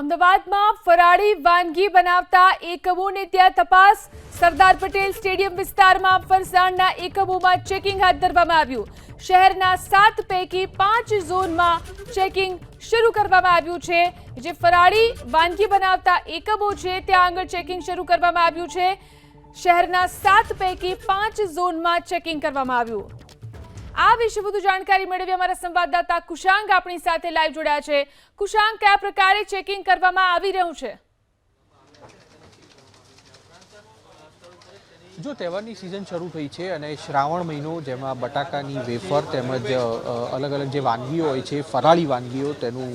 અમદાવાદમાં ફરાળી વાનગી બનાવતા એકમોને ત્યાં તપાસ. સરદાર પટેલ સ્ટેડિયમ વિસ્તારમાં ફરસાણના એકમોમાં ચેકિંગ હાથ ધરવામાં આવ્યું. શહેરના સાત પૈકી પાંચ ઝોનમાં ચેકિંગ શરૂ કરવામાં આવ્યું છે. જે ફરાળી વાનગી બનાવતા એકમો છે, ત્યાં આગળ ચેકિંગ શરૂ કરવામાં આવ્યું છે. શહેરના સાત પૈકી પાંચ ઝોનમાં ચેકિંગ કરવામાં આવ્યું. આ વિશે વધુ જાણકારી મેળવી અમારા સંવાદદાતા કુશાંક આપણી સાથે લાઈવ જોડ્યા છે. કુશાંક કયા પ્રકારે ચેકિંગ કરવામાં આવી રહ્યું છે? જો તહેવારની સિઝન શરૂ થઈ છે અને શ્રાવણ મહિનો, જેમાં બટાકાની વેફર તેમજ અલગ અલગ જે વાનગીઓ હોય છે, ફરાળી વાનગીઓ તેનું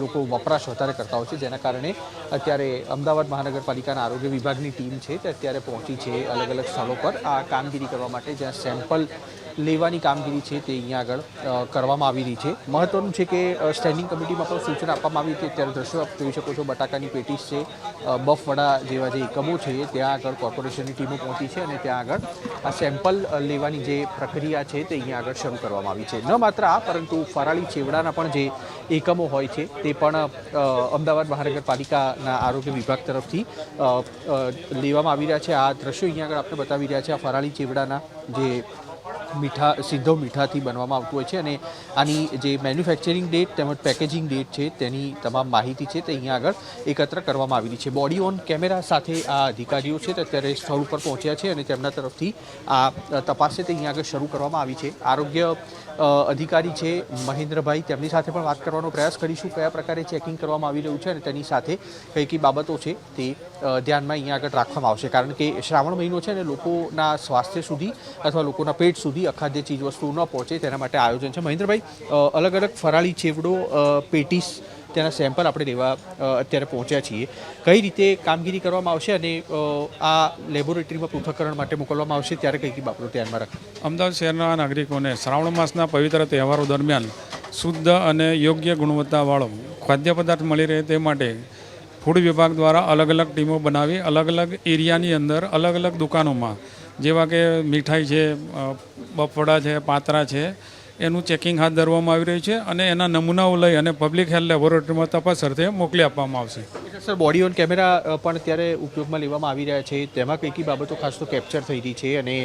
લોકો વપરાશ વધારે કરતા હોય છે. જેના કારણે અત્યારે અમદાવાદ મહાનગરપાલિકાના આરોગ્ય વિભાગની ટીમ છે તે અત્યારે પહોંચી છે અલગ અલગ સ્થળો પર આ કામગીરી કરવા માટે. જ્યાં સેમ્પલ લેવાની કામગીરી છે તે અહીંયા આગળ કરવામાં આવી રહી છે. મહત્વનું છે કે સ્ટેન્ડિંગ કમિટીમાં પણ સૂચના આપવામાં આવી હતી. અત્યારે દ્રશ્યો આપ જોઈ શકો છો. બટાકાની પેટીસ છે બફવડા જેવા જે એકમો છે, ત્યાં આગળ કોર્પોરેશનની ટીમો પહોંચી છે અને ત્યાં આગળ આ સેમ્પલ લેવાની જે પ્રક્રિયા છે તે અહીંયા આગળ શરૂ કરવામાં આવી છે. ન માત્ર આ, પરંતુ ફરાળી ચેવડાના પણ જે એકમો હોય છે તે પણ અમદાવાદ મહાનગરપાલિકાના આરોગ્ય વિભાગ તરફથી લેવામાં આવી રહ્યા છે. આ દ્રશ્યો અહીંયા આગળ આપણે બતાવી રહ્યા છે. આ ફરાળી ચેવડાના જે મીઠા, સીધો મીઠાથી બનવામાં આવતું હોય છે અને આની જે મેન્યુફેક્ચરિંગ ડેટ તેમજ પેકેજિંગ ડેટ છે તેની તમામ માહિતી છે તે અહીંયા આગળ એકત્ર કરવામાં આવેલી છે. બોડી ઓન કેમેરા સાથે આ અધિકારીઓ છે તે અત્યારે સ્થળ ઉપર પહોંચ્યા છે અને તેમના તરફથી આ તપાસ છે તે અહીંયા આગળ શરૂ કરવામાં આવી છે. આરોગ્ય અધિકારી છે મહેન્દ્રભાઈ, તેમની સાથે પણ વાત કરવાનો પ્રયાસ કરીશું. કયા પ્રકારે ચેકિંગ કરવામાં આવી રહ્યું છે અને તેની સાથે કઈ કઈ બાબતો છે તે ધ્યાનમાં અહીંયા આગળ રાખવામાં આવશે. કારણ કે શ્રાવણ મહિનો છે અને લોકોના સ્વાસ્થ્ય સુધી અથવા લોકોના પેટ સુધી અખાદ્ય ચીજ વસ્તુ ન પહોંચે તેના માટે આયોજન છે. મહેન્દ્રભાઈ અલગ અલગ ફરાળી ચેવડો પેટીસ તેના સેમ્પલ આપણે લેવા અત્યારે પહોંચ્યા છીએ. કઈ રીતે કામગીરી કરવામાં આવશે અને આ લેબોરેટરીમાં પૃથ્થકરણ માટે મોકલવામાં આવશે, ત્યારે કઈ કઈ બાબતો ધ્યાનમાં રાખવી? અમદાવાદ શહેરના નાગરિકોને શ્રાવણ માસના પવિત્ર તહેવારો દરમિયાન શુદ્ધ અને યોગ્ય ગુણવત્તાવાળો ખાદ્ય પદાર્થ મળી રહે તે માટે ફૂડ વિભાગ દ્વારા અલગ અલગ ટીમો બનાવી, અલગ અલગ એરિયાની અંદર અલગ અલગ દુકાનોમાં, જેવા કે મીઠાઈ છે બફડા છે, પાતરા છે એનું ચેકિંગ હાથ ધરવામાં આવી રહ્યું છે અને એના નમૂનાઓ લઈ અને પબ્લિક હેલ્થ લેબોરેટરીમાં તપાસ અર્થે મોકલી આપવામાં આવશે. સર બોડી ઓન કેમેરા પણ અત્યારે ઉપયોગમાં લેવામાં આવી રહ્યા છે. તેમાં કઈ કઈ બાબતો ખાસ તો કેપ્ચર થઈ રહી છે અને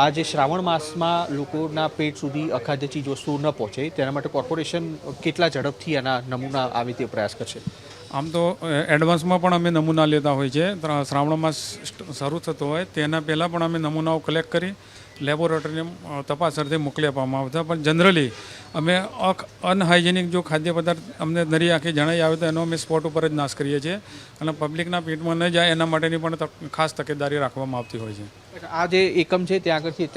આ જે શ્રાવણ માસમાં લોકોના પેટ સુધી અખાદ્ય ચીજ વસ્તુઓ ન પહોંચે તેના માટે કોર્પોરેશન કેટલા ઝડપથી આના નમૂના આવે તે પ્રયાસ કરશે? આમ તો એડવાન્સમાં પણ અમે નમૂના લેતા હોય છે. શ્રાવણ માસ શરૂ થતો હોય તેના પહેલાં પણ અમે નમૂનાઓ કલેક્ટ કરી લેબોરેટરીને તપાસ અર્થે મોકલી આપવામાં આવતા. પણ જનરલી અમે અનહાઇજેનિક જો ખાદ્ય પદાર્થ અમને દરી આંખે જણાઈ આવે તો એનો અમે સ્પોટ ઉપર જ નાશ કરીએ છીએ. અને પબ્લિકના પેટમાં ન જાય એના માટેની પણ ખાસ તકેદારી રાખવામાં આવતી હોય છે. આ જે એકમ છે, ત્યાં આગળથી